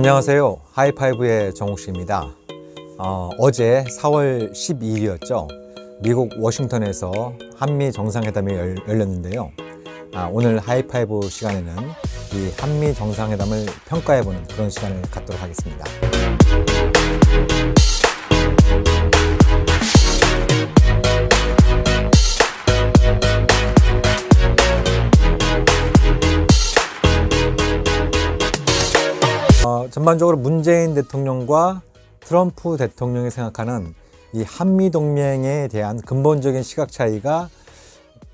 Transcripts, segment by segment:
안녕하세요. 하이파이브의 정욱 씨입니다. 어, 어제 4월 12일이었죠. 미국 워싱턴에서 한미 정상회담이 열, 열렸는데요. 아, 오늘 하이파이브 시간에는 이 한미 정상회담을 평가해보는 그런 시간을 갖도록 하겠습니다. 전반적으로 문재인 대통령과 트럼프 대통령이 생각하는 이 한미 동맹에 대한 근본적인 시각 차이가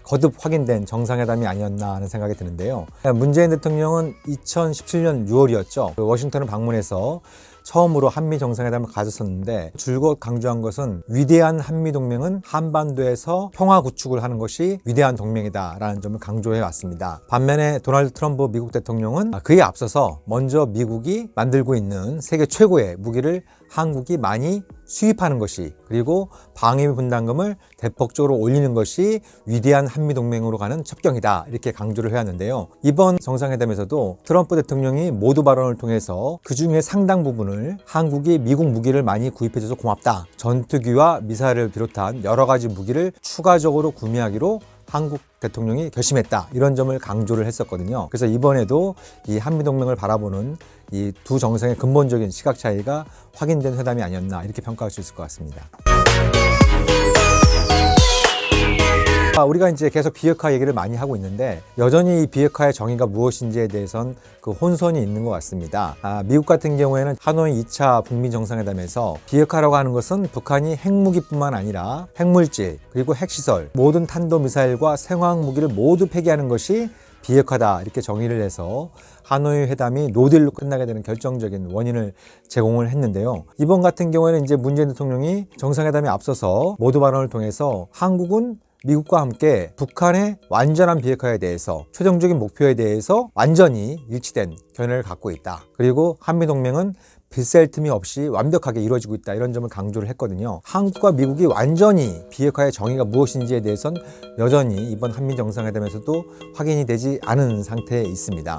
거듭 확인된 정상회담이 아니었나 하는 생각이 드는데요. 문재인 대통령은 2017년 6월이었죠. 워싱턴을 방문해서 처음으로 한미 정상회담을 가졌었는데 줄곧 강조한 것은 위대한 한미 동맹은 한반도에서 평화 구축을 하는 것이 위대한 동맹이다라는 점을 강조해 왔습니다. 반면에 도널드 트럼프 미국 대통령은 그에 앞서서 먼저 미국이 만들고 있는 세계 최고의 무기를 한국이 많이 수입하는 것이 그리고 방위 분담금을 대폭적으로 올리는 것이 위대한 한미 동맹으로 가는 첩경이다 이렇게 강조를 해왔는데요. 이번 정상회담에서도 트럼프 대통령이 모두 발언을 통해서 그 중에 상당 부분을 한국이 미국 무기를 많이 구입해줘서 고맙다. 전투기와 미사일을 비롯한 여러 가지 무기를 추가적으로 구매하기로 한국 대통령이 결심했다 이런 점을 강조를 했었거든요. 그래서 이번에도 이 한미 동맹을 바라보는 이 두 정상의 근본적인 시각 차이가 확인된 회담이 아니었나 이렇게 평가할 수 있을 것 같습니다. 우리가 이제 계속 비핵화 얘기를 많이 하고 있는데 여전히 이 비핵화의 정의가 무엇인지에 대해선 그 혼선이 있는 것 같습니다. 아, 미국 같은 경우에는 하노이 2차 북미 정상회담에서 비핵화라고 하는 것은 북한이 핵무기뿐만 아니라 핵물질 그리고 핵시설 모든 탄도 미사일과 생화학 무기를 모두 폐기하는 것이 비핵화다 이렇게 정의를 해서 하노이 회담이 노딜로 끝나게 되는 결정적인 원인을 제공을 했는데요. 이번 같은 경우에는 이제 문재인 대통령이 정상회담에 앞서서 모두 발언을 통해서 한국은 미국과 함께 북한의 완전한 비핵화에 대해서 최종적인 목표에 대해서 완전히 일치된 견해를 갖고 있다. 그리고 한미동맹은 빗셀 틈이 없이 완벽하게 이루어지고 있다 이런 점을 강조를 했거든요. 한국과 미국이 완전히 비핵화의 정의가 무엇인지에 대해선 여전히 이번 한미 정상회담에서도 확인이 되지 않은 상태에 있습니다.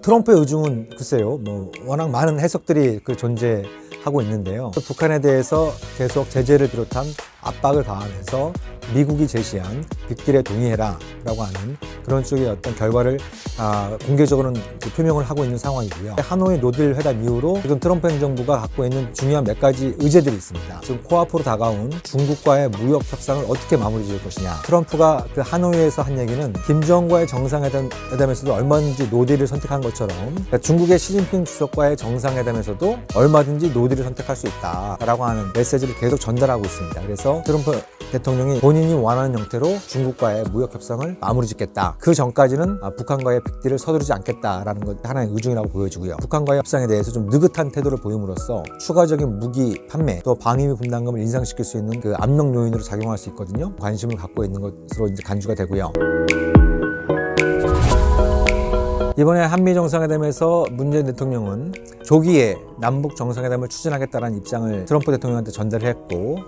트럼프의 의중은 글쎄요, 뭐 워낙 많은 해석들이 그 존재 하고 있는데요. 북한에 대해서 계속 제재를 비롯한 압박을 가하면서 미국이 제시한 빅딜에 동의해라 라고 하는 그런 쪽의 어떤 결과를 아, 공개적으로는 표명을 하고 있는 상황이고요. 하노이 노딜 회담 이후로 지금 트럼프 행정부가 갖고 있는 중요한 몇 가지 의제들이 있습니다. 지금 코앞으로 다가온 중국과의 무역 협상을 어떻게 마무리 지을 것이냐. 트럼프가 그 하노이에서 한 얘기는 김정과의 정상회담에서도 얼마든지 노딜을 선택한 것처럼 그러니까 중국의 시진핑 주석과의 정상회담에서도 얼마든지 노딜을 선택할 수 있다라고 하는 메시지를 계속 전달하고 있습니다. 그래서 트럼프 대통령이 본인이 원하는 형태로 중국과의 무역 협상을 마무리 짓겠다. 그 전까지는 아, 북한과의 빅딜을 서두르지 않겠다라는 것 하나의 의중이라고 보여지고요. 북한과의 협상에 대해서 좀 느긋한 태도를 보임으로써 추가적인 무기 판매 또 방위비 분담금을 인상시킬 수 있는 그 압력 요인으로 작용할 수 있거든요. 관심을 갖고 있는 것으로 이제 간주가 되고요. 이번에 한미 정상회담에서 문재인 대통령은 조기에 남북 정상회담을 추진하겠다는 입장을 트럼프 대통령한테 전달했고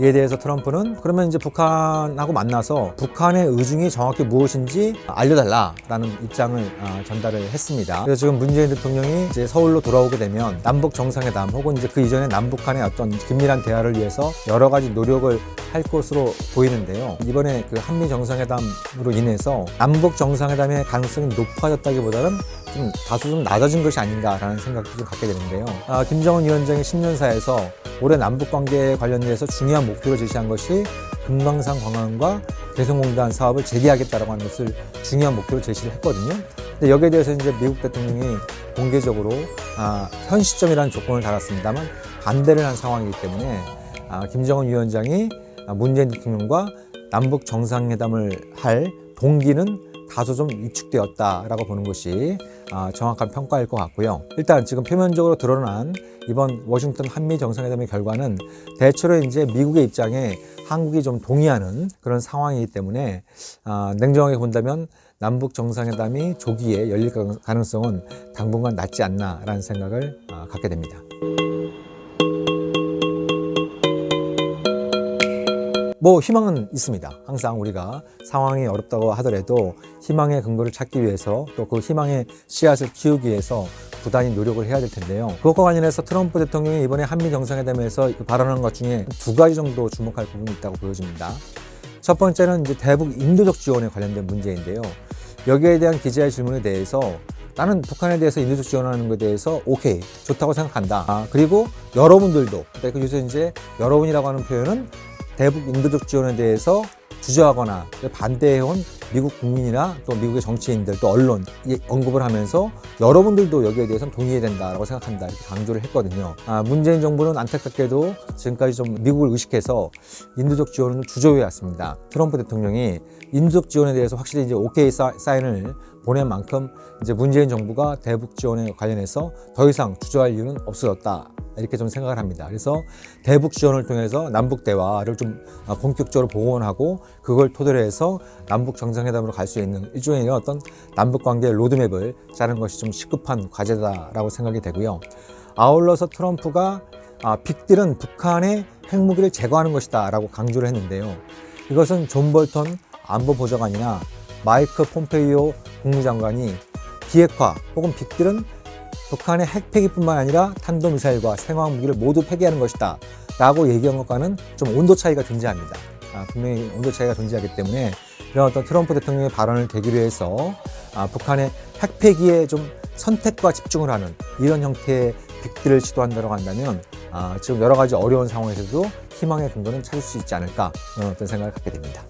이에 대해서 트럼프는 그러면 이제 북한하고 만나서 북한의 의중이 정확히 무엇인지 알려달라라는 입장을 아, 전달을 했습니다. 그래서 지금 문재인 대통령이 이제 서울로 돌아오게 되면 남북 정상회담 혹은 이제 그 이전에 남북 간의 어떤 긴밀한 대화를 위해서 여러 가지 노력을 할 것으로 보이는데요. 이번에 그 한미 정상회담으로 인해서 남북 정상회담의 가능성이 높아졌다기보다는 좀 다소 좀 낮아진 것이 아닌가라는 생각도 좀 갖게 되는데요. 아, 김정은 위원장의 신년사에서 올해 남북 관계에 관련해서 중요한 목표를 제시한 것이 금강산 관광과 개성공단 사업을 재개하겠다라고 하는 것을 중요한 목표로 제시를 했거든요. 근데 여기에 대해서 이제 미국 대통령이 공개적으로 아, 현 시점이라는 조건을 달았습니다만 반대를 한 상황이기 때문에 아, 김정은 위원장이 아, 문재인 대통령과 남북 정상회담을 할 동기는 다소 좀 위축되었다라고 보는 것이 아, 정확한 평가일 것 같고요. 일단 지금 표면적으로 드러난 이번 워싱턴 한미 정상회담의 결과는 대체로 이제 미국의 입장에 한국이 좀 동의하는 그런 상황이기 때문에 아, 냉정하게 본다면 남북 정상회담이 조기에 열릴 가능성은 당분간 낮지 않나라는 생각을 아, 갖게 됩니다. 뭐 희망은 있습니다. 항상 우리가 상황이 어렵다고 하더라도 희망의 근거를 찾기 위해서 또 그 희망의 씨앗을 키우기 위해서 부단히 노력을 해야 될 텐데요. 그것과 관련해서 트럼프 대통령이 이번에 한미 정상회담에서 발언한 것 중에 두 가지 정도 주목할 부분이 있다고 보여집니다. 첫 번째는 이제 대북 인도적 지원에 관련된 문제인데요. 여기에 대한 기자의 질문에 대해서 나는 북한에 대해서 인도적 지원하는 것에 대해서 오케이 좋다고 생각한다. 아, 그리고 여러분들도 그러니까 요새 이제 여러분이라고 하는 표현은 대북 인도적 지원에 대해서 주저하거나 반대해온 미국 국민이나 또 미국의 정치인들 또 언론 이 언급을 하면서 여러분들도 여기에 대해서는 동의해야 된다라고 생각한다 이렇게 강조를 했거든요. 아, 문재인 정부는 안타깝게도 지금까지 좀 미국을 의식해서 인도적 지원을 주저해 왔습니다. 트럼프 대통령이 인도적 지원에 대해서 확실히 이제 오케이 사- 사인을 보낸 만큼 이제 문재인 정부가 대북 지원에 관련해서 더 이상 주저할 이유는 없어졌다. 이렇게 좀 생각을 합니다. 그래서 대북 지원을 통해서 남북 대화를 좀 어, 본격적으로 복원하고 그걸 토대로 해서 남북 정상 회담으로 갈 수 있는 일종의 어떤 남북 관계의 로드맵을 짜는 것이 좀 시급한 과제다라고 생각이 되고요. 아울러서 트럼프가 아, 빅딜은 북한의 핵무기를 제거하는 것이다 라고 강조를 했는데요. 이것은 존 볼턴 안보보좌관이나 마이크 폼페이오 국무장관이 비핵화 혹은 빅딜은 북한의 핵 폐기뿐만 아니라 탄도미사일과 생화무기를 모두 폐기하는 것이다 라고 얘기한 것과는 좀 온도 차이가 존재합니다. 아, 분명히 온도 차이가 존재하기 때문에 이런 어떤 트럼프 대통령의 발언을 계기로 해서 아, 북한의 핵폐기에 좀 선택과 집중을 하는 이런 형태의 빅딜을 시도한다고 한다면 아, 지금 여러 가지 어려운 상황에서도 희망의 근거는 찾을 수 있지 않을까 이런 어떤 생각을 갖게 됩니다.